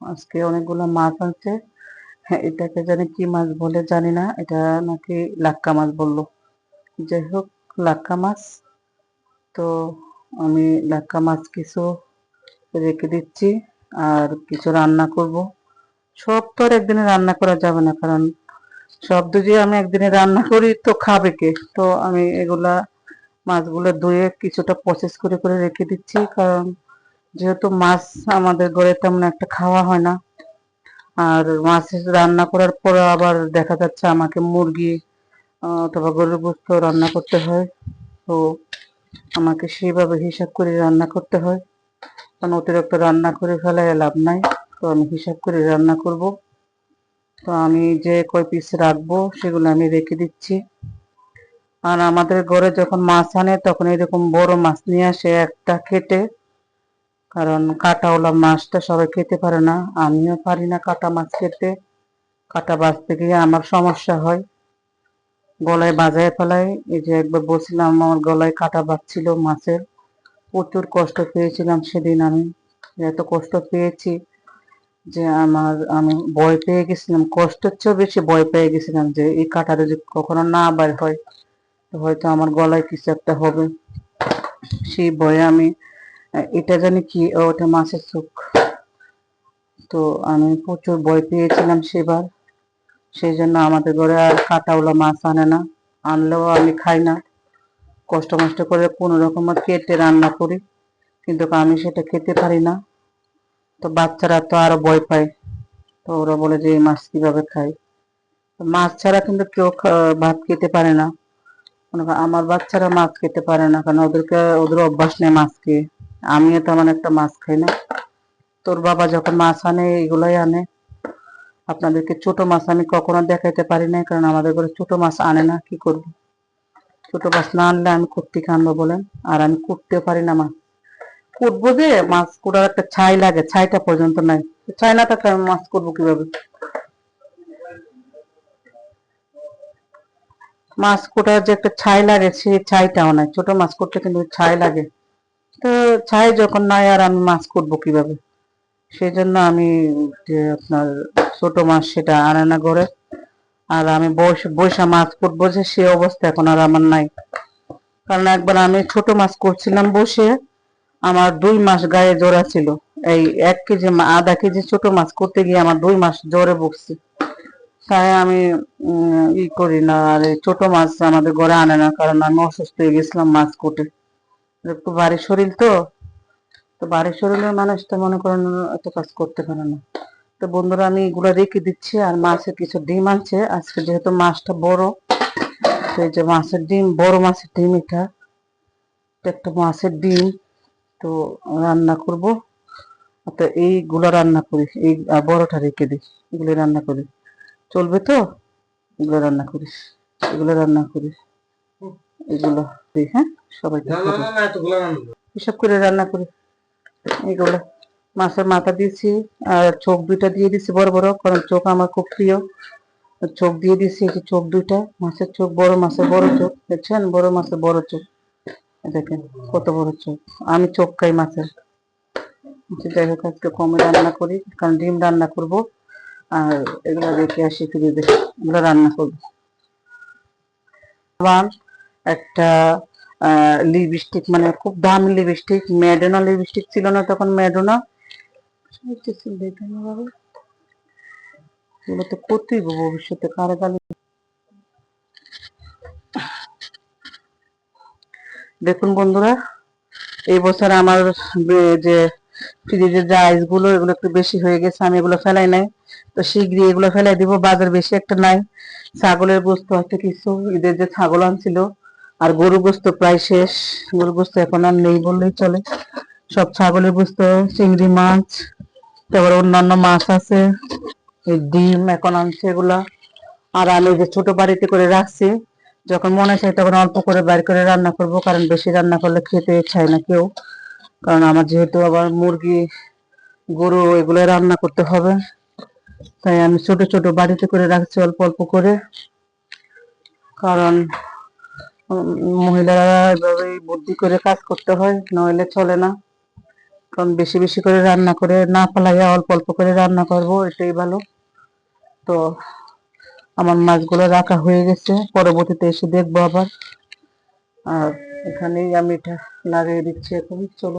আজকে অনেকগুলো মাছ আনছে হ্যাঁ এটাকে জানি কি মাছ বলে জানি না। এটা নাকি লাক্কা মাছ বলল। যাই হোক, লাক্কা মাছ। তো আমি লাক্কা মাছ কিছু রেখে দিচ্ছি আর কিছু রান্না করব। সব তো আর একদিনে রান্না করা যাবে না, কারণ সব যদি আমি একদিনে রান্না করি তো খাবে কে? তো আমি এগুলা মাছগুলো ধুয়ে কিছুটা প্রসেস করে করে রেখে দিচ্ছি, কারণ যেহেতু মাছ আমাদের ঘরে তেমন একটা খাওয়া হয় না। আর মাছ রান্না করার পর আবার দেখা যাচ্ছে আমাকে মুরগি অথবা গরুর গোস্ত রান্না করতে হয়। তো আমাকে সেইভাবে হিসাব করে রান্না করতে হয়। কারণ অতিরিক্ত রান্না করে ফেলায় লাভ নাই, তো আমি হিসাব করে রান্না করব। তো আমি যে কয় পিস রাখব সেগুলো আমি রেখে দিচ্ছি। আর আমাদের ঘরে যখন মাছ আনে তখন এরকম বড় মাছ নিয়ে আসে একটা কেটে কারণ কাটাওয়ালা মাছটা সবাই খেতে পারে না, আমিও পারি না কাটা মাছ খেতে। কাটা বাঁচতে গিয়ে আমার সমস্যা হয়। গলায় বাজায় ফেলাই, এই যে একবার বলছিলাম আমার গলায় কাটা বাজছিল মাছের। প্রচুর কষ্ট পেয়েছিলাম সেদিন আমি, এত কষ্ট পেয়েছি যে আমার, আমি ভয় পেয়ে গেছিলাম, কষ্টের চেয়েও বেশি ভয় পেয়ে গেছিলাম যে এই কাঁটাটা যদি কখনো না বার হয়, হয়তো আমার গলায় কিছু একটা হবে। সেই ভয়ে আমি এটা জানি কি ওটা মাছের চোখ। তো আমি প্রচুর ভয় পেয়েছিলাম সেবার। সেই জন্য আমাদের ঘরে আর কাটাওলা মাছ আনে না, আনলেও আমি খাই না। কষ্ট মষ্ট করে কোনো রকম কেটে রান্না করি, কিন্তু আমি সেটা খেতে পারি না। তো বাচ্চারা তো আরও ভয় পায়, তো ওরা বলে যে এই মাছ কীভাবে খায়। মাছ ছাড়া কিন্তু কেউ ভাত খেতে পারে না। আমার বাচ্চারা মাছ খেতে পারে না, কারণ ওদেরকে, ওদের অভ্যাস নেই মাছ খেয়ে। আমিও তেমন একটা মাছ খাই না। তোর বাবা যখন মাছ আনে, এগুলোই আনে। আপনাদেরকে ছোট মাছ আমি কখনো দেখাইতে পারি না কারণ আমাদের ঘরে ছোট মাছ আনে না, কি করব? ছোট মাছ না আনলে আমি কুর্তিকে আনব বলেন, আর আমি কুটতেও পারি না মাছ। কুটবো যে, মাছ কুটার একটা ছাই লাগে, ছাইটা পর্যন্ত নাই। ছাই না থাকলে আমি মাছ করব কীভাবে? মাছ কোটার যে একটা ছাই লাগে, সেই ছাইটাও নাই। ছোট মাছ করতে কিন্তু ছাই লাগে। তো ছাই যখন নাই আর আমি মাছ করব কীভাবে? সেই জন্য আমি যে আপনার ছোট মাছ সেটা আনে না করে আর আমি বৈশা মাছ করব যে সে অবস্থা এখন আর আমার নাই। কারণ একবার আমি ছোট মাছ করছিলাম বসে, আমার দুই মাস গায়ে জোড়া ছিল। এই এক কেজি আধা কেজি ছোট মাছ করতে গিয়ে আমার দুই মাস জ্বরে বসছে তাই আমি ই করি না। আর এই ছোট মাছ আমাদের ঘরে আনে না, কারণ আমি অসুস্থ হয়ে গেছিলাম মাছ কোটে একটু বাড়ির শরীর তো। তো বাড়ির শরীরের মানুষ তো মনে করেন এত কাজ করতে পারে না। তো বন্ধুরা, আমি এগুলো রেখে দিচ্ছি, আর মাছের কিছু ডিম আনছে আজকে যেহেতু মাছটা বড়, তো এই যে মাছের ডিম, বড় মাছের ডিম এটা। একটা মাছের ডিম, তো রান্না করব। তো এইগুলো রান্না করি, এই বড়টা রেখে দিই, এগুলো রান্না করি। চলবে তো? এগুলো রান্না করিস, এগুলো রান্না করিস। এগুলো দিই হ্যাঁ? সবাই করো। হিসাব করে রান্না করি। এগুলো মাছের মাথা দিয়েছি আর চোখ দুইটা দিয়ে দিছি বড় বড় কারণ চোখ আমার খুব প্রিয়। চোখ দিয়ে দিছি এই চোখ দুইটা মাছের চোখ বড় মাছের বড় চোখ দেখছেন? বড় মাছের বড় চোখ। দেখেন কত বড় চোখ। আমি চোখ খাই মাছের। আচ্ছা, যাই হোক আজকে কমে রান্না করি কারণ ডিম রান্না করব। আর এগুলো রেখে আসি ফ্রিজে। এগুলো রান্না করব। আবার একটা লিপস্টিক মানে খুব দামি লিপস্টিক ম্যাডোনা লিপস্টিক ছিল না তখন ম্যাডোনা এগুলো তো করতেই ভবিষ্যতে দেখুন বন্ধুরা, এই বছর আমার যে ফ্রিজের যে আইসগুলো এগুলো একটু বেশি হয়ে গেছে, আমি এগুলো ফেলাই নাই। তো শীঘ্রই এগুলো ফেলাই দিব, বাজার বেশি একটা নাই। ছাগলের বস্তু হয়তো কিছু, ঈদের যে ছাগল আনছিল আর গরু গোস্ত প্রায় শেষ। গরু গোস্ত এখন আর নেই বললেই চলে। সব ছাগলের গোস্ত, চিংড়ি মাছ, তারপর অন্যান্য মাছ আছে ডিম, এখন আনছে এগুলা। আর আমি যে ছোট বাড়িতে করে রাখছি, যখন মনে চাই তখন অল্প করে বাইর করে রান্না করব, কারণ বেশি রান্না করলে খেতে চায় না কেউ। কারণ আমার যেহেতু আবার মুরগি, গরু এগুলো রান্না করতে হবে। তাই আমি ছোট ছোট বাড়িতে করে রাখছি অল্প অল্প করে। কারণ মহিলারা এভাবেই বুদ্ধি করে কাজ করতে হয়, নইলে চলে না। কারণ বেশি বেশি করে রান্না করে না পালাইয়া অল্প অল্প করে রান্না করব, এটাই ভালো। তো আমার মাছগুলো রাখা হয়ে গেছে, পরবর্তীতে এসে দেখব আবার। আর এখানেই আমি এটা লাগিয়ে দিচ্ছি এখন, চলো।